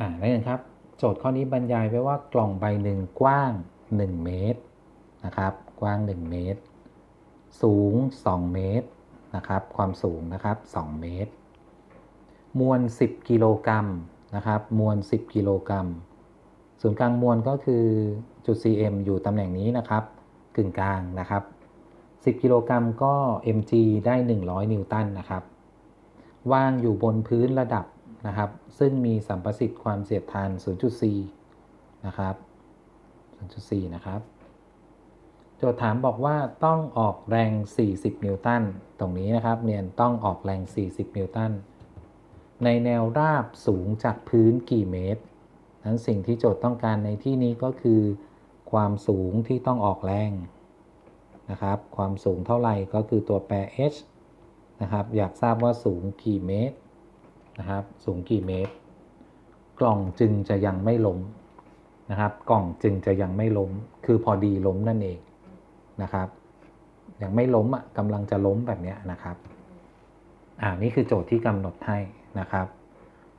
อ่านักเรียนครับ โจทย์ข้อนี้บรรยายไว้ว่ากล่องใบหนึ่งกว้าง 1 เมตรนะครับ กว้าง 1 เมตร สูง 2 เมตรนะครับ ความสูงนะครับ 2 เมตร มวล 10 กิโลกรัมนะครับ มวล 10 กิโลกรัม ศูนย์กลางมวลก็คือจุด cm อยู่ตำแหน่งนี้นะครับ กึ่งกลางนะครับ 10 กิโลกรัมก็ mg ได้ 100 นิวตันนะครับ วางอยู่บนพื้นระดับ นะครับ ซึ่งมีสัมประสิทธิ์ความเสียดทาน 0.4 นะครับ 0.4 นะครับ โจทย์ถามบอกว่าต้องออกแรง 40 นิวตัน ตรงนี้นะครับเรียนต้องออกแรง 40 นิวตัน ในแนวราบสูงจากพื้นกี่เมตร นั้นสิ่งที่โจทย์ต้องการในที่นี้ก็คือ ความสูงที่ต้องออกแรงนะครับ ความสูงเท่าไหร่ก็คือตัวแปร h นะครับ อยากทราบว่าสูงกี่เมตร นะครับ สูงกี่เมตร กล่องจึงจะยังไม่ล้มนะครับ กล่องจึงจะยังไม่ล้ม คือพอดีล้มนั่นเองนะครับ ยังไม่ล้มอะกำลังจะล้มแบบนี้นะครับ อ่านี่คือโจทย์ที่กำหนดให้นะครับ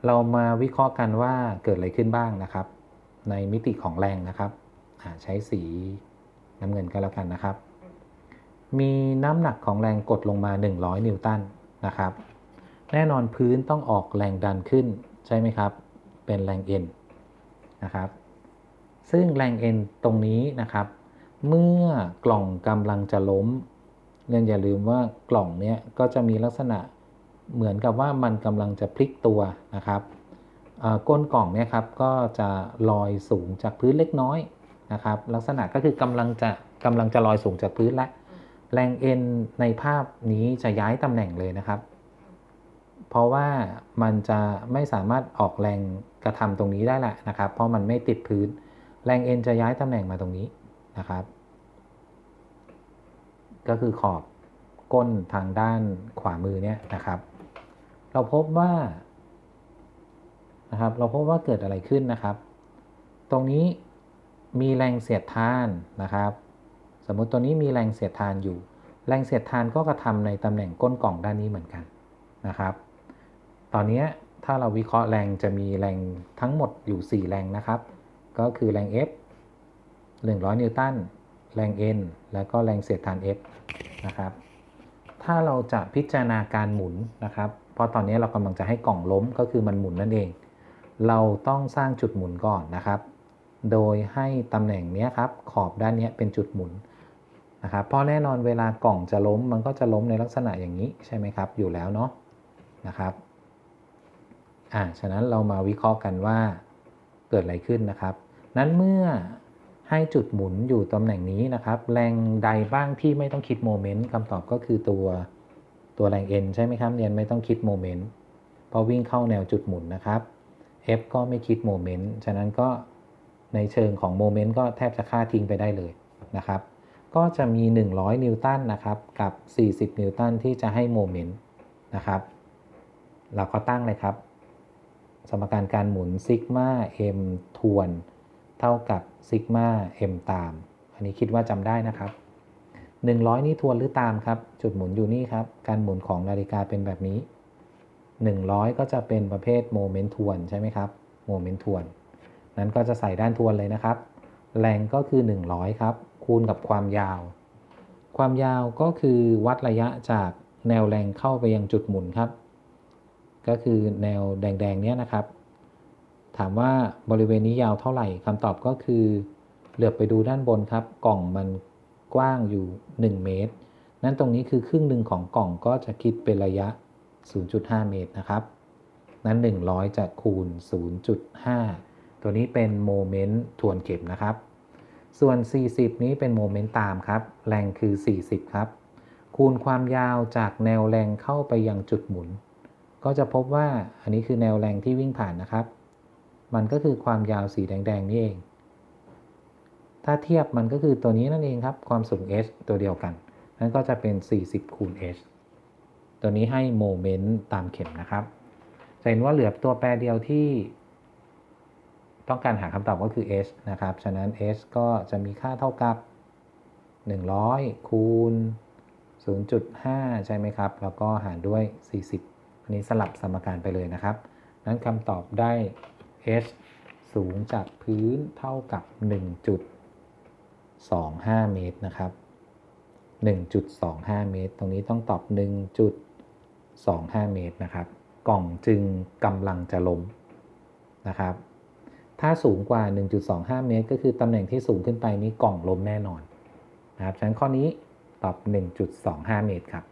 เรามาวิเคราะห์กันว่าเกิดอะไรขึ้นบ้างนะครับ ในมิติของแรงนะครับใช้สีน้ำเงินก็แล้วกันนะครับ มีน้ำหนักของแรงกดลงมา 100 นิวตันนะครับ แน่นอนพื้นต้องออกแรงดันขึ้นใช่ไหมครับ เป็นแรง N นนะครับ ซึ่งแรง N ตรงนี้นะครับ เมื่อกล่องกำลังจะล้มเรียนอย่าลืมว่ากล่องเนี้ยก็จะมีลักษณะเหมือนกับว่ามันกำลังจะพลิกตัวนะครับอ่าก้นกล่องเนี่ยครับก็จะลอยสูงจากพื้นเล็กน้อยนะครับ ลักษณะก็คือกำลังจะกำลังจะลอยสูงจากพื้นและแรง N ในภาพนี้จะย้ายตำแหน่งเลยนะครับ เพราะว่ามันจะไม่สามารถออกแรงกระทำตรงนี้ได้แหละนะครับ เพราะมันไม่ติดพื้น แรง N จะย้ายตำแหน่งมาตรงนี้นะครับ ก็คือขอบก้นทางด้านขวามือเนี่ยนะครับ เราพบว่านะครับ เราพบว่าเกิดอะไรขึ้นนะครับ ตรงนี้มีแรงเสียดทานนะครับ สมมุติตัวนี้มีแรงเสียดทานอยู่ แรงเสียดทานก็กระทำในตำแหน่งก้นกล่องด้านนี้เหมือนกันนะครับ ตอนนี้ถ้าเราวิเคราะห์แรงจะมีแรงทั้งหมดอยู่ 4 แรงนะครับ ก็คือแรง F 100 นิวตัน แรง N แล้วก็แรงเสียดทาน F นะครับ ถ้าเราจะพิจารณาการหมุนนะครับ เพราะตอนนี้เรากำลังจะให้กล่องล้มก็คือมันหมุนนั่นเอง เราต้องสร้างจุดหมุนก่อนนะครับ โดยให้ตำแหน่งนี้ครับขอบด้านนี้เป็นจุดหมุนนะครับเพราะแน่นอนเวลากล่องจะล้มมันก็จะล้มในลักษณะอย่างนี้ใช่ไหมครับ อยู่แล้วเนาะนะครับ อ่าฉะนั้นเรามาวิเคราะห์กันว่าเกิดอะไรขึ้นนะครับ นั้นเมื่อให้จุดหมุนอยู่ตำแหน่งนี้นะครับ แรงใดบ้างที่ไม่ต้องคิดโมเมนต์คำตอบก็คือตัวตัวแรง n ใช่ไหมครับเรียนไม่ต้องคิดโมเมนต์เพราะวิ่งเข้าแนวจุดหมุนนะครับ f ก็ไม่คิดโมเมนต์ฉะนั้นก็ในเชิงของโมเมนต์ก็แทบจะค่าทิ้งไปได้เลยนะครับ ก็จะมี 100 นิวตันนะครับ กับ 40 นิวตันที่จะให้โมเมนต์นะครับ เราก็ตั้งเลยครับ สมการการหมุนซิกมา m ทวนเท่ากับซิกมา m ตาม อันนี้คิดว่าจำได้นะครับ 100 นี่ทวนหรือตามครับ จุดหมุนอยู่นี่ครับ การหมุนของนาฬิกาเป็นแบบนี้ 100 ก็จะเป็นประเภทโมเมนต์ทวนใช่ไหมครับ โมเมนต์ทวน นั้นก็จะใส่ด้านทวนเลยนะครับ แรงก็คือ 100 ครับ คูณกับความยาว ความยาวก็คือวัดระยะจากแนวแรงเข้าไปยังจุดหมุนครับ ก็คือแนวแดงๆเนี้ยนะครับ ถามว่าบริเวณนี้ยาวเท่าไหร่คำตอบก็คือเหลือบไปดูด้านบนครับ กล่องมันกว้างอยู่ 1 เมตร นั้นตรงนี้คือครึ่งหนึ่งของกล่องก็จะคิดเป็นระยะ 0.5 เมตรนะครับ นั้น 100 จะคูณ 0.5 ตัวนี้เป็นโมเมนต์ทวนเข็มนะครับ ส่วน 40 นี้เป็นโมเมนต์ตามครับ แรงคือ 40 ครับ คูณความยาวจากแนวแรงเข้าไปยังจุดหมุน ก็จะพบว่าอันนี้คือแนวแรงที่วิ่งผ่านนะครับ มันก็คือความยาวสีแดง ๆ นี่เอง ถ้าเทียบมันก็คือตัวนี้นั่นเองครับ ความสูง h ตัวเดียวกัน นั่นก็จะเป็น 40 คูณ h ตัวนี้ให้โมเมนต์ตามเข็มนะครับ จะเห็นว่าเหลือตัวแปรเดียวที่ ต้องการหาคำตอบก็คือ h นะครับ ฉะนั้น h ก็จะมีค่าเท่ากับ 100 คูณ0.5 ใช่ไหมครับ แล้วก็หารด้วย 40 อันนี้สลับสมการไปเลยนะครับ นั้นคำตอบได้ h สูงจากพื้นเท่ากับ 1.25 เมตรนะครับ 1.25 เมตร ตรงนี้ต้องตอบ 1.25 เมตรนะครับ กล่องจึงกำลังจะล้มนะครับ ถ้าสูงกว่า 1.25 เมตร ก็คือตำแหน่งที่สูงขึ้นไปนี้กล่องล้มแน่นอนนะครับ ฉะนั้นข้อนี้ตอบ 1.25 เมตรครับ